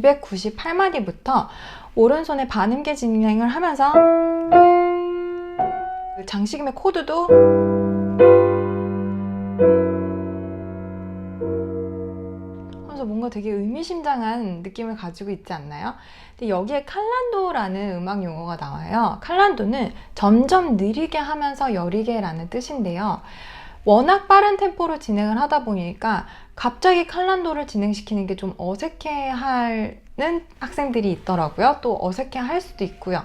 298마디부터 오른손에 반음계 진행을 하면서 그 장식음의 코드도 하면서 뭔가 되게 의미심장한 느낌을 가지고 있지 않나요? 근데 여기에 칼란도라는 음악 용어가 나와요. 칼란도는 점점 느리게 하면서 여리게라는 뜻인데요. 워낙 빠른 템포로 진행을 하다 보니까 갑자기 칼란도를 진행시키는 게 좀 어색해 하는 학생들이 있더라고요. 또 어색해 할 수도 있고요.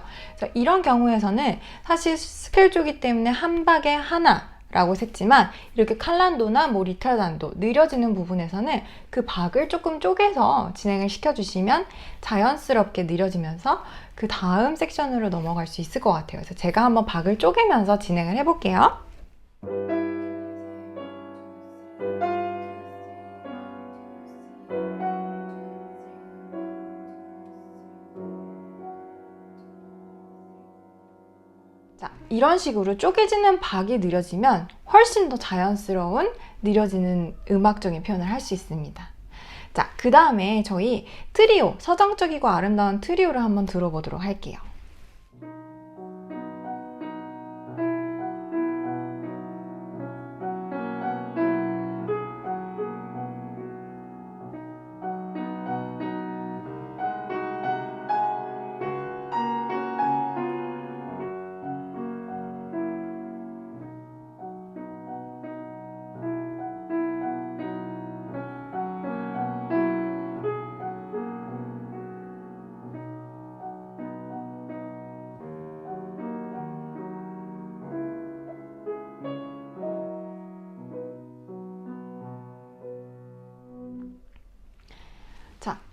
이런 경우에서는 사실 스케일 조기 때문에 한 박에 하나 라고 셌지만 이렇게 칼란도나 뭐 리탈단도 느려지는 부분에서는 그 박을 조금 쪼개서 진행을 시켜주시면 자연스럽게 느려지면서 그 다음 섹션으로 넘어갈 수 있을 것 같아요. 그래서 제가 한번 박을 쪼개면서 진행을 해볼게요. 이런 식으로 쪼개지는 박이 느려지면 훨씬 더 자연스러운 느려지는 음악적인 표현을 할 수 있습니다. 자, 그 다음에 저희 트리오, 서정적이고 아름다운 트리오를 한번 들어보도록 할게요.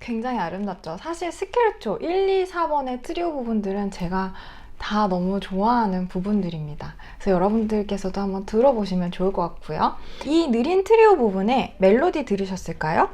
굉장히 아름답죠? 사실 스케르초 1, 2, 4번의 트리오 부분들은 제가 다 너무 좋아하는 부분들입니다. 그래서 여러분들께서도 한번 들어보시면 좋을 것 같고요. 이 느린 트리오 부분에 멜로디 들으셨을까요?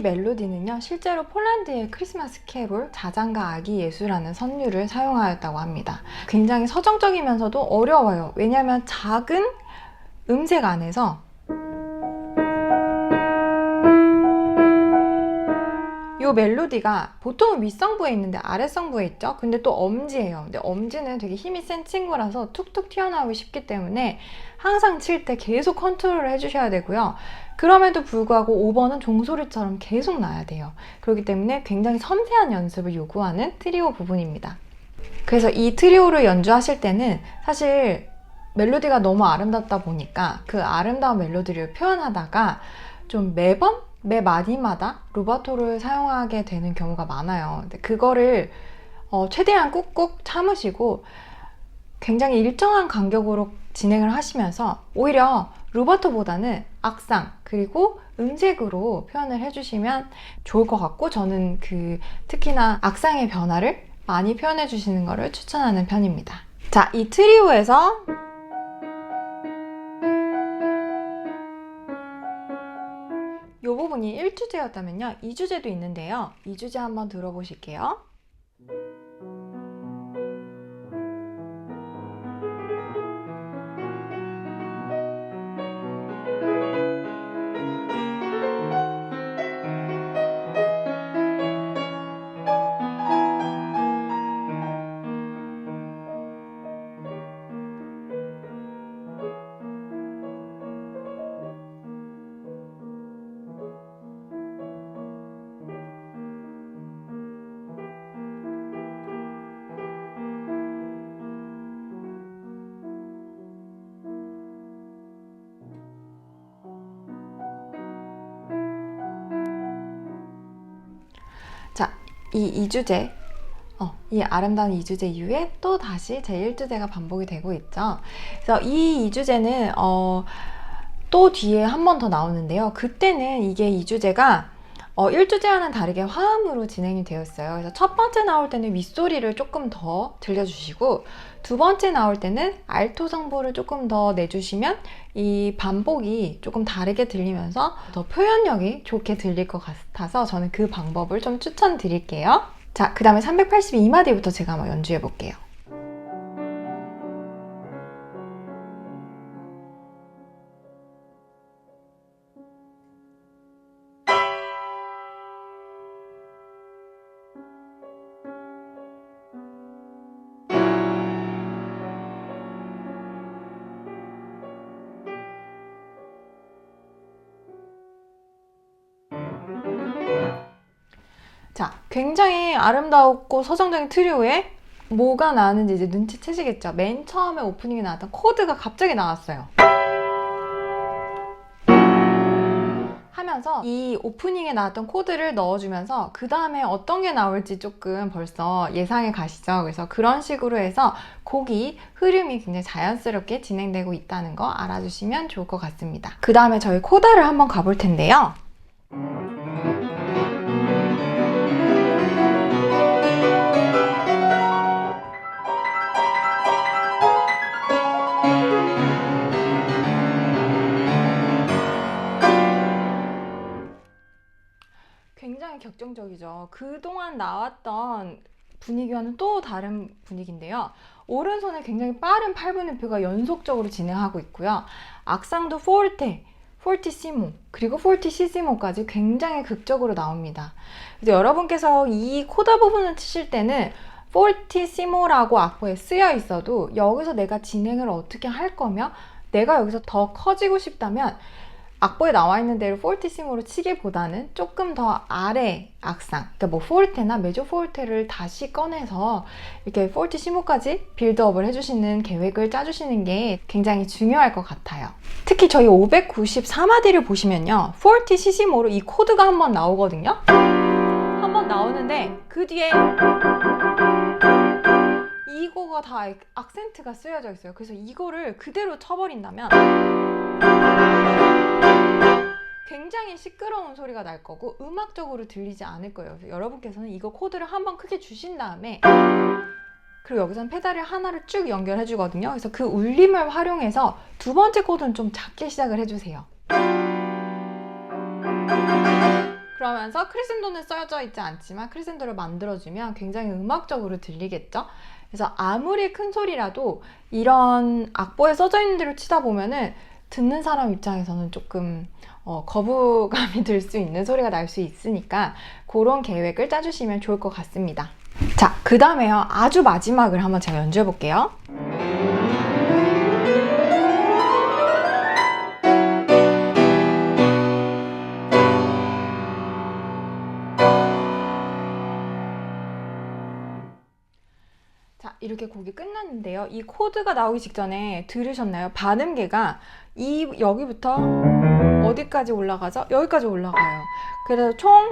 이 멜로디는요, 실제로 폴란드의 크리스마스 캐롤 자장가 아기 예수라는 선율을 사용하였다고 합니다. 굉장히 서정적이면서도 어려워요. 왜냐하면 작은 음색 안에서 이 멜로디가 보통은 윗성부에 있는데 아랫성부에 있죠. 근데 또 엄지예요. 근데 엄지는 되게 힘이 센 친구라서 툭툭 튀어나오기 쉽기 때문에 항상 칠 때 계속 컨트롤을 해주셔야 되고요. 그럼에도 불구하고 5번은 종소리처럼 계속 나야 돼요. 그렇기 때문에 굉장히 섬세한 연습을 요구하는 트리오 부분입니다. 그래서 이 트리오를 연주하실 때는 사실 멜로디가 너무 아름답다 보니까 그 아름다운 멜로디를 표현하다가 좀 매번 매 마디마다 루바토를 사용하게 되는 경우가 많아요. 근데 그거를 어, 최대한 꾹꾹 참으시고 굉장히 일정한 간격으로 진행을 하시면서 오히려 루바토보다는 악상 그리고 음색으로 표현을 해주시면 좋을 것 같고 저는 그 특히나 악상의 변화를 많이 표현해 주시는 것을 추천하는 편입니다. 자, 이 트리오에서 이 부분이 1주제였다면요. 2주제도 있는데요. 2주제 한번 들어보실게요. 자, 이 2주제, 어, 이 아름다운 2주제 이후에 또 다시 제 1주제가 반복이 되고 있죠. 그래서 이 2주제는, 어, 또 뒤에 한 번 더 나오는데요. 그때는 이게 2주제가 어, 1주제와는 다르게 화음으로 진행이 되었어요. 그래서 첫 번째 나올 때는 윗소리를 조금 더 들려주시고, 두 번째 나올 때는 알토 성보를 조금 더 내주시면 이 반복이 조금 다르게 들리면서 더 표현력이 좋게 들릴 것 같아서 저는 그 방법을 좀 추천드릴게요. 자, 그 다음에 382마디부터 제가 한번 연주해 볼게요. 굉장히 아름다웠고 서정적인 트리오에 뭐가 나왔는지 이제 눈치채시겠죠? 맨 처음에 오프닝에 나왔던 코드가 갑자기 나왔어요. 하면서 이 오프닝에 나왔던 코드를 넣어주면서 그 다음에 어떤 게 나올지 조금 벌써 예상해 가시죠. 그래서 그런 식으로 해서 곡이 흐름이 굉장히 자연스럽게 진행되고 있다는 거 알아주시면 좋을 것 같습니다. 그 다음에 저희 코다를 한번 가볼 텐데요. 굉장히 격정적이죠. 그동안 나왔던 분위기와는 또 다른 분위기인데요. 오른손에 굉장히 빠른 8분음표가 연속적으로 진행하고 있고요. 악상도 포르테, 포르티시모, 그리고 포르티시시모까지 굉장히 극적으로 나옵니다. 그래서 여러분께서 이 코다 부분을 치실 때는 포르티시모라고 악보에 쓰여 있어도 여기서 내가 진행을 어떻게 할 거며 내가 여기서 더 커지고 싶다면 악보에 나와 있는 대로 포르티시모로 치기보다는 조금 더 아래 악상, 그러니까 뭐 포르테나 메조 포르테를 다시 꺼내서 이렇게 포르티시모까지 빌드업을 해주시는 계획을 짜주시는 게 굉장히 중요할 것 같아요. 특히 저희 594마디를 보시면요, 포르티시시모로 이 코드가 한 번 나오거든요. 한 번 나오는데 그 뒤에 이거가 다 악센트가 쓰여져 있어요. 그래서 이거를 그대로 쳐버린다면 굉장히 시끄러운 소리가 날 거고 음악적으로 들리지 않을 거예요. 여러분께서는 이거 코드를 한번 크게 주신 다음에 그리고 여기서는 페달을 하나를 쭉 연결해 주거든요. 그래서 그 울림을 활용해서 두 번째 코드는 좀 작게 시작을 해주세요. 그러면서 크리센도는 써져 있지 않지만 크리센도를 만들어주면 굉장히 음악적으로 들리겠죠? 그래서 아무리 큰 소리라도 이런 악보에 써져 있는 대로 치다 보면은 듣는 사람 입장에서는 조금 어, 거부감이 들 수 있는 소리가 날 수 있으니까 그런 계획을 짜주시면 좋을 것 같습니다. 자, 그 다음에요. 아주 마지막을 한번 제가 연주해 볼게요. 자, 이렇게 곡이 끝났는데요. 이 코드가 나오기 직전에 들으셨나요? 반음계가 이 여기부터 어디까지 올라가죠? 여기까지 올라가요. 그래서 총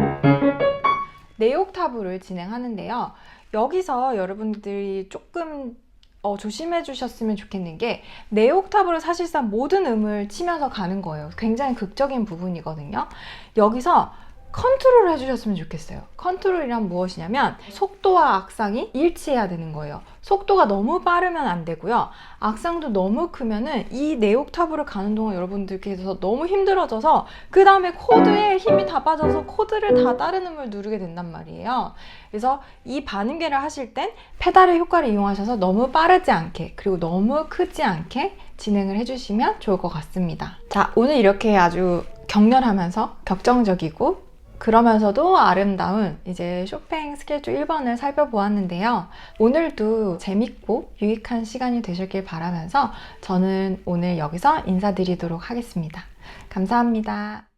4옥타브를 진행하는데요. 여기서 여러분들이 조금 어, 조심해 주셨으면 좋겠는 게 4옥타브로 사실상 모든 음을 치면서 가는 거예요. 굉장히 극적인 부분이거든요. 여기서 컨트롤을 해주셨으면 좋겠어요. 컨트롤이란 무엇이냐면 속도와 악상이 일치해야 되는 거예요. 속도가 너무 빠르면 안 되고요. 악상도 너무 크면은 이 네옥탑으로 가는 동안 여러분들께서 너무 힘들어져서 그 다음에 코드에 힘이 다 빠져서 코드를 다 다른 음을 누르게 된단 말이에요. 그래서 이 반음계를 하실 땐 페달의 효과를 이용하셔서 너무 빠르지 않게 그리고 너무 크지 않게 진행을 해주시면 좋을 것 같습니다. 자, 오늘 이렇게 아주 격렬하면서 격정적이고 그러면서도 아름다운 이제 쇼팽 스케줄 1번을 살펴보았는데요. 오늘도 재밌고 유익한 시간이 되셨길 바라면서 저는 오늘 여기서 인사드리도록 하겠습니다. 감사합니다.